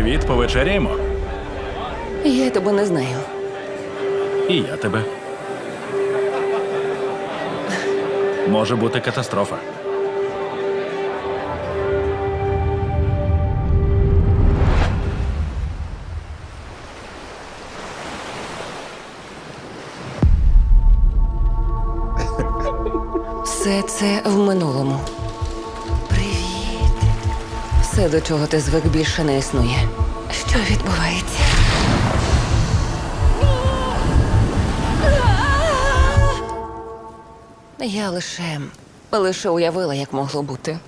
Привіт, повечеряємо. Я тебе не знаю. І я тебе. Може бути катастрофа. Все це в минулому. Все, до чого ти звик, більше не існує. Що відбувається? Я лише лише уявила, як могло бути.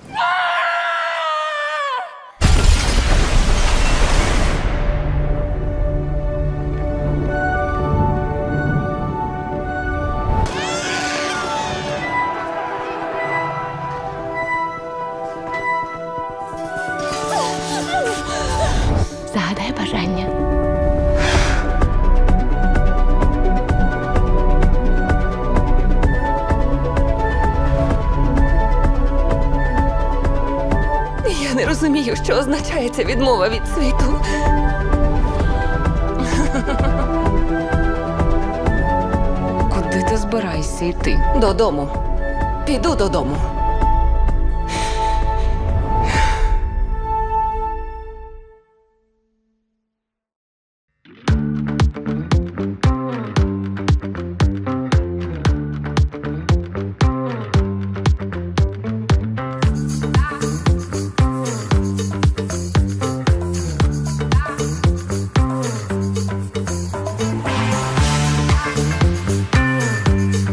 Бажання. Я не розумію, що означає ця відмова від світу. Куди ти збираєшся йти? Додому. Піду додому.